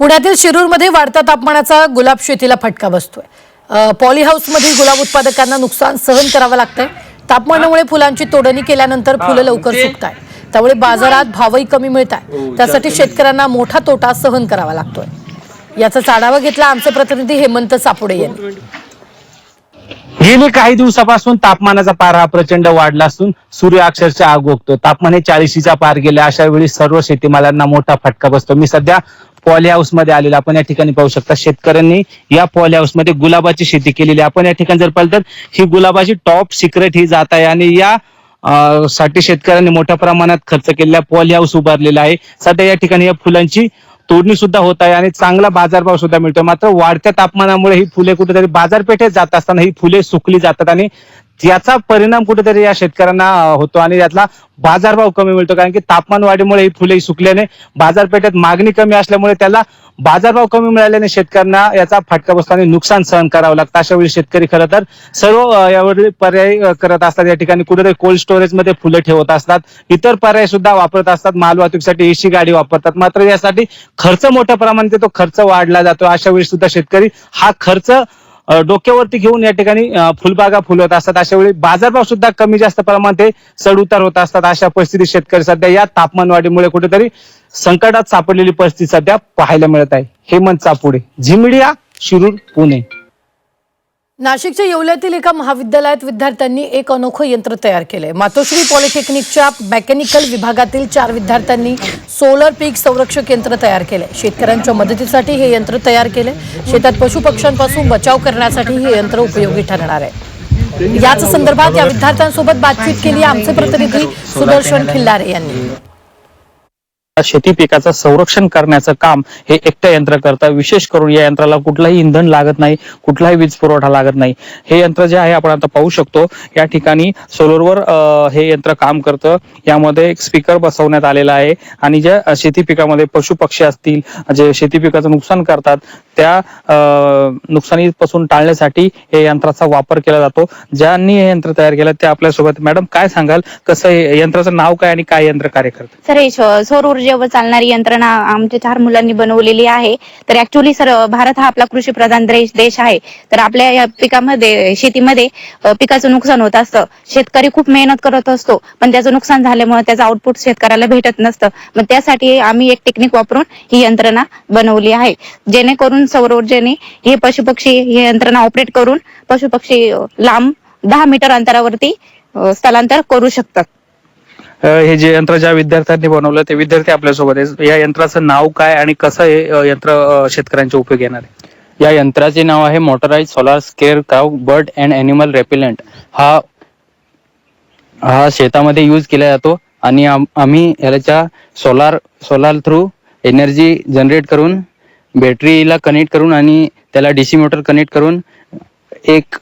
पुण्यातील शिरूरमध्ये वाढत्या तापमानाचा गुलाब शेतीला फटका बसतोय. पॉली हाऊसमधील गुलाब उत्पादकांना नुकसान सहन करावं लागतंय. तापमानामुळे फुलांची तोडणी केल्यानंतर फुलं लवकर सुकत आहे त्यामुळे बाजारात भावही कमी मिळत आहे त्यासाठी शेतकऱ्यांना मोठा तोटा सहन करावा लागतोय. याचा आढावा घेतला आमचे प्रतिनिधी हेमंत सापुडे यांनी. गेले काही दिवसापासून तापमानाचा पारा हा प्रचंड वाढला असून सूर्य अक्षरशः आग ओकतो. तापमान हे चाळीशीच्या पार गेले. अशा वेळी सर्व शेतीमालांना मोठा फटका बसतो. मी सध्या पॉली हाऊसमध्ये आलेलो आपण या ठिकाणी पाहू शकता शेतकऱ्यांनी या पॉली हाऊसमध्ये गुलाबाची शेती केलेली आहे. आपण या ठिकाणी जर पाहिलं तर ही गुलाबाची टॉप सिक्रेट ही जात आहे आणि या साठी शेतकऱ्यांनी मोठ्या प्रमाणात खर्च केलेला पॉली हाऊस उभारलेला आहे सध्या या ठिकाणी या फुलांची तोडणी सुद्धा होत आहे आणि चांगला बाजारभाव सुद्धा मिळतो मात्र वाढत्या तापमानामुळे ही फुले कुठेतरी बाजारपेठेत जात असताना ही फुले सुकली जातात आणि याचा परिणाम कुठेतरी या शेतकऱ्यांना होतो आणि यातला बाजारभाव कमी मिळतो. कारण की तापमान वाढीमुळे ही फुले सुकल्याने बाजारपेठेत मागणी कमी असल्यामुळे त्याला बाजारभाव कमी मिळाल्याने शेतकऱ्यांना याचा फटका बसतो आणि नुकसान सहन करावं लागतं. अशा वेळी शेतकरी खरं तर सर्व यावर पर्याय करत असतात. या ठिकाणी कुठेतरी कोल्ड स्टोरेजमध्ये फुलं ठेवत असतात. इतर पर्याय सुद्धा वापरत असतात. माल वाहतुकीसाठी एसी गाडी वापरतात. मात्र यासाठी खर्च मोठ्या प्रमाणात तो खर्च वाढला जातो. अशा वेळी सुद्धा शेतकरी हा खर्च डोक्यावरती घेऊन या ठिकाणी फुलबागा फुलवत असतात. अशा वेळी बाजारभाव सुद्धा कमी जास्त प्रमाणात ते चढ उतार होत असतात. अशा परिस्थितीत शेतकरी सध्या या तापमान वाढीमुळे कुठेतरी संकटात सापडलेली परिस्थिती सध्या पाहायला मिळत आहे. हेमंत चापुडे झिमडिया शिरूर पुणे. नाशिकच्या येवल्यातील एका महाविद्यालयात विद्यार्थ्यांनी एक अनोखं यंत्र तयार केलंय. मातोश्री पॉलिटेक्निकच्या मेकॅनिकल विभागातील चार विद्यार्थ्यांनी सोलर पीक संरक्षक यंत्र तयार केले शेतकऱ्यांच्या मदतीसाठी हे यंत्र तयार केले शेतात पशुपक्ष्यांपासून बचाव करण्यासाठी हे यंत्र उपयोगी ठरणार आहे. याच संदर्भात या विद्यार्थ्यांसोबत बातचीत केली आमचे प्रतिनिधी सुदर्शन खिल्लारे यांनी. शेती पिकाचं संरक्षण करण्याचं काम हे एकटं यंत्र करतं. विशेष करून या यंत्राला कुठलाही इंधन लागत नाही कुठलाही वीज पुरवठा लागत नाही. हे यंत्र जे आहे आपण आता पाहू शकतो. या ठिकाणी सोलरवर हे यंत्र काम करतं. यामध्ये एक स्पीकर बसवण्यात आलेला आहे आणि ज्या शेती पिकामध्ये पशु पक्षी असतील जे शेती पिकाचं नुकसान करतात त्या अं, नुकसानीपासून टाळण्यासाठी हे यंत्राचा वापर केला जातो. ज्यांनी हे यंत्र तयार केलं ते आपल्यासोबत मॅडम काय सांगाल? कसं यंत्राचं नाव काय आणि काय यंत्र कार्य करतं? सर हे श- सौर व चालणारी यंत्रणा आमच्या चार मुलांनी बनवलेली आहे. तर ऍक्च्युली सर भारत हा आपला कृषी प्रधान देश देश आहे. तर आपल्या या पिकामध्ये शेतीमध्ये पिकाचं नुकसान होत असतं. शेतकरी खूप मेहनत करत असतो. पण त्याचं नुकसान झाल्यामुळे त्याचं आउटपुट शेतकऱ्याला भेटत नसतं. मग त्यासाठी आम्ही एक टेक्निक वापरून ही यंत्रणा बनवली आहे. जेणेकरून सौर ऊर्जेने हे पशुपक्षी ही यंत्रणा ऑपरेट करून पशुपक्षी लांब दहा मीटर अंतरावरती स्थलांतर करू शकतात. हे जे यंत्र ज्या विद्यार्थ्यांनी बनवलं ते विद्यार्थी आपल्यासोबत आहे या यंत्राचं नाव काय आणि कसं हे यंत्र शेतकऱ्यांच्या उपयोग येणार आहे? या यंत्राचे नाव आहे motorise solar scarecrow bird and animal repellent हा हा शेतामध्ये यूज केला जातो आणि आम्ही याच्या solar solar through energy generate करून बॅटरीला कनेक्ट करून आणि त्याला डीसी मोटर कनेक्ट करून एक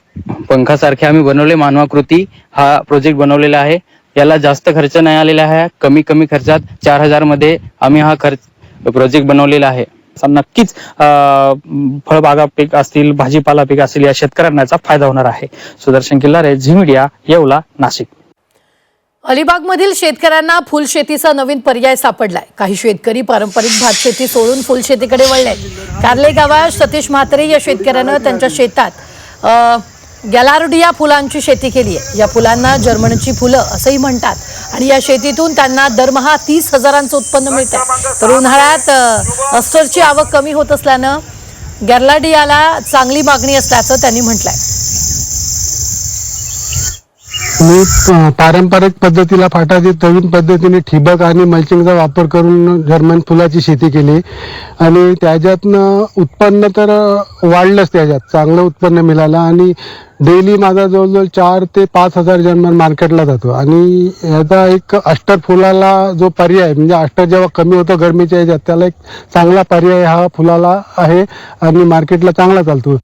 पंखासारखे आम्ही बनवले. मानवाकृती हा प्रोजेक्ट बनवलेला आहे. याला जास्त खर्च नाही आलेला आहे. कमी कमी खर्चात चार हजारमध्ये आम्ही हा खर्च प्रोजेक्ट बनवलेला आहे. नक्कीच फळबागा पीक असतील भाजीपाला पीक असतील या शेतकऱ्यांना याचा फायदा होणार आहे. Sudarshan Killare Zee media Yeola Nashik. अलिबागमधील शेतकऱ्यांना फुलशेतीचा नवीन पर्याय सापडलाय. काही शेतकरी पारंपरिक भात शेती सोडून फुलशेतीकडे वळले कारले गावात सतीश म्हात्रे या शेतकऱ्यानं त्यांच्या शेतात गॅलार्डिया फुलांची शेती केली आहे. या फुलांना जर्मनची फुलं असंही म्हणतात. आणि या शेतीतून त्यांना दरमहा तीस हजारांचं उत्पन्न मिळतं तर उन्हाळ्यात अस्टरची आवक कमी होत असल्यानं गॅर्लाडियाला चांगली मागणी असल्याचं त्यांनी म्हटलंय. मी पारंपरिक पद्धतीला फाटाची नवीन पद्धतीने ठिबक आणि मल्चिंगचा वापर करून जर्मन फुलाची शेती केली. आणि त्याच्यातनं उत्पन्न तर वाढलंच त्याच्यात. चांगलं उत्पन्न मिळालं आणि डेली माझा जवळजवळ चार ते पाच हजार जर्मन मार्केटला जातो. आणि याचा एक अष्टर फुलाला जो पर्याय म्हणजे अष्टर जेव्हा कमी होतो गरमीच्या ह्याच्यात त्याला एक चांगला पर्याय हा फुलाला आहे आणि मार्केटला चांगला चालतो.